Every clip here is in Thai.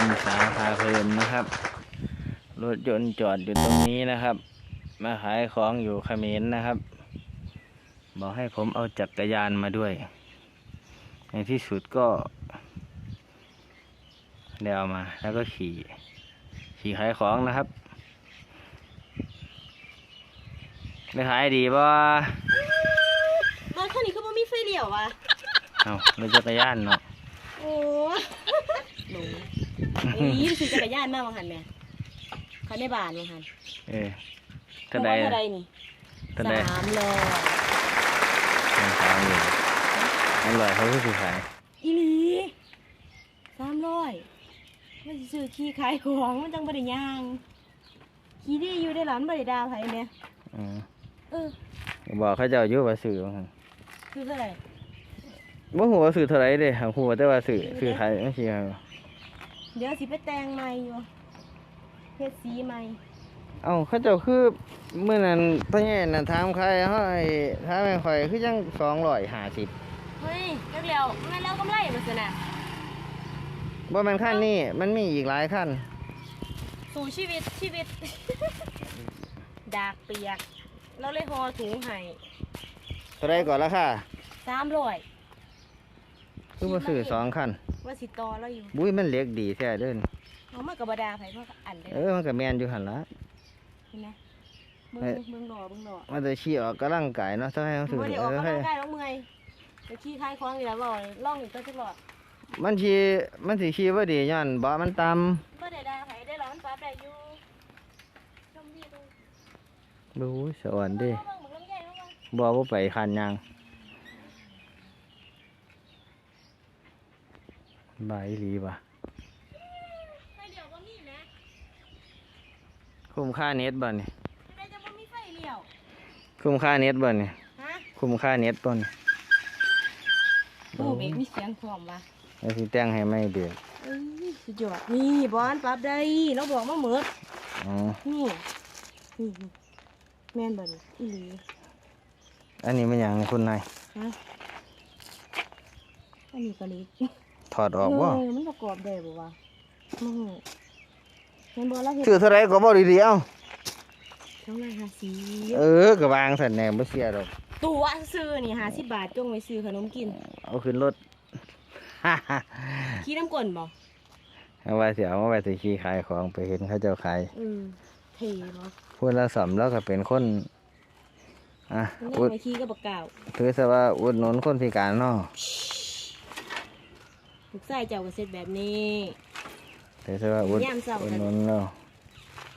วันสาพาเพลินนะครับ รถยนต์จอดอยู่ตรงนี้นะครับ มาขายของอยู่เขมรนะครับ บอกให้ผมเอาจักรยานมาด้วย ในที่สุดก็ได้เอามา แล้วก็ขี่ ขี่ขายของนะครับได้ขายดีป่ะรถคันนี้ก็บ่มีไฟเลี้ยวอะเอารถจักรยานเนาะโอ้หนู ไอ้ยี่สิจักรยานมาว่าหันแม่เขาในบ้านว่าหันเออเท่าใดเท่าใดนี่เท่าใดสามร้อยยังขายอยู่อร่อยเขาคือสิขายอีหลีสามร้อยมันสิซื้อขี้ขายของมันจังบ่ได้ย่างขี้ดีอยู่ได้หลานบ่ได้ด่าไผแม่อืมเออบอกเขาเจะอายุว่าสื่อว่าหั่นคือเท่าไหร่บ่ฮู้ว่าสื่อเท่าไหรเด้หางฮู้ว่าแต่ว่าสื่อสื่อขายไม่ใช่ครับ เดี๋ยวสิไปแต่งใหม่อยู่เฮ็ดสีใหม่เอ้าเขาเจ้าคือเมื่อนั้นตอนนี้น่ะถามใครเฮายห้ถามให้ข่อยคือยัง250เฮ้ยเร็วๆแม่นแล้วกำไรบ่ซั่นน่ะบ่แมันขั้นนี้มันมีอีกหลายขั้นสู่ชีวิตชีวิต ดากเปียก แล้วเลยห่อถุงให้เท่าไรก่อนละค่ะสามลอย คือว่าซื้อสองคันว่าสิตอเราอยู่บุ้ยมันเล็กดีแท้เด้นเอามากับบดาไผ่พ่อบอันเด้เออมันกับแมนอยู่หันละเห็นไหมเบิ่งเบิ่งหน่อเบิ่งหน่อมันจะขี้ออกกำลังกายเนาะถ้าให้เขาถือเออให้ได้แล้วเมื่อยจะขี้คลายคล้องอยู่แล้วบ่ล่องอีกตัจะหลอดมันขี้มันสิขี้ว่าดีย้อนบ่มันต่ำบ่ได้ดาไผได้ร้อนฟ้าได้อยู่ชมวิวดูสวรรค์ดิบ่ว่าไปขันยัง บายอีหลีว่ะไฟเลี้ยวบ่มีแหมคุ้มค่าเน็ตบ่นี่จะได้จะบ่มีไฟเลี้ยวคุ้มค่าเน็ตบ่นี่ฮะคุ้มค่าเน็ตบ่นี่โอ้เบรกมีเสียงพร้อมว่ะแล้วสิแต่งให้ไม่เดือดเอ้ยสุดยอดนี่บอลปรับได้เราบอกมาเหมือดอ๋อนี่นี่นี่แม่นบ่นี่อีหลีอันนี้มันหยังคุณนายฮะอันนี้ก็เล็ก ถอดออกบ่เออมันประกอบได้บ่วะมึงเห็นบ่เราเห็นซื้อเท่าไหร่ก็บ่ดีๆเอ้าช่องละห้าสิเออก็วางสั่นแหน่บ่เสียดอกตัวซื้อนี่ห้าสิบบาทจงไว้ซื้อขนมกิน เอาขึ้นรถขี้น้ำก้นบ่เอาว่าสิเอามาไว้สิขี่ขายของไปเห็นเขาเจ้าขายอืมเท่บ่พูดแล้วสำแล้วก็เป็นคนอะมันอุยัดงไม่ขี้ก็บ่กล่าวถือซะว่าอุดหนุนคนพิการเนาะ ลูกชายเจ้าก็เสร็จแบบนี้ถือซะว่าอุดยามเช้าอุดกันหนุนเนาะ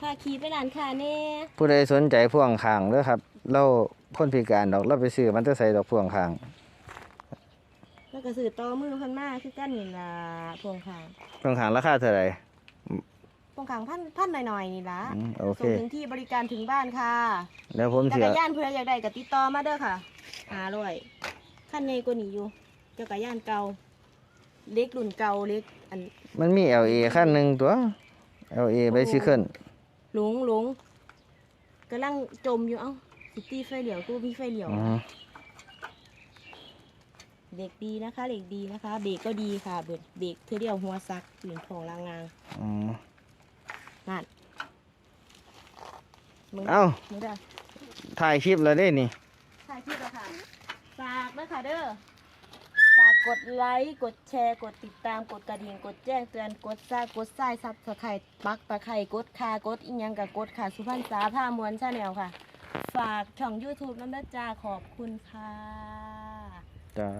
พาขี่ไปร้านค้าแน่ผู้ใดสนใจพ่วงข้างเด้อครับ เราคนพิการดอกเราไปซื้อมันจะใส่ดอกพ่วงข้างแล้วก็ซื้อต่อมือเพันมาคือกันนี่ล่ะพวงขางพ่วงข้างราคาเท่าไหร่พวงขางพันพันหน่อยๆนี่ล่ะอืมโอเคส่งถึงที่บริการถึงบ้านค่ะ แล้วผมจัเสีกยรยานเพื่ออยากได้ก็ติดต่อมาเด้อค่ะหาร้อยขั้นใหญ่กว่านี้อยู่จักรยานเก่า เล็กรุ่นเก่าเล็กอัน มันมี LA คันหนึ่งตัว LA ไบซิเคิลหลงหลงกำลังจมอยู่เอ้าสิตีไฟเหลียวกูมีไฟเหลียว อือเด็กดีนะคะเด็กดีนะคะ เบรกก็ดีค่ะเบรกเบรกเธอเดียวหัวซักหลินของลางงางอือนั่นมึงเอ้ามึงได้ถ่ายคลิปแล้วเด้นี่ถ่ายคลิปแล้วค่ะฝากนะคะเด้อฝา กดไลค์กดแชร์ กดติดตามกดกระดิ่งกดแจ้งเตือนกดซ่ากดซ่ายซับสไครต์ปักตะไคร่กดคากดอิงยังกับกดค่ะสุพรรณสาผ้ามวลชาแนลค่ะ ฝากช่อง YouTube น้ำด้อจ้าขอบคุณค่ะ จ้า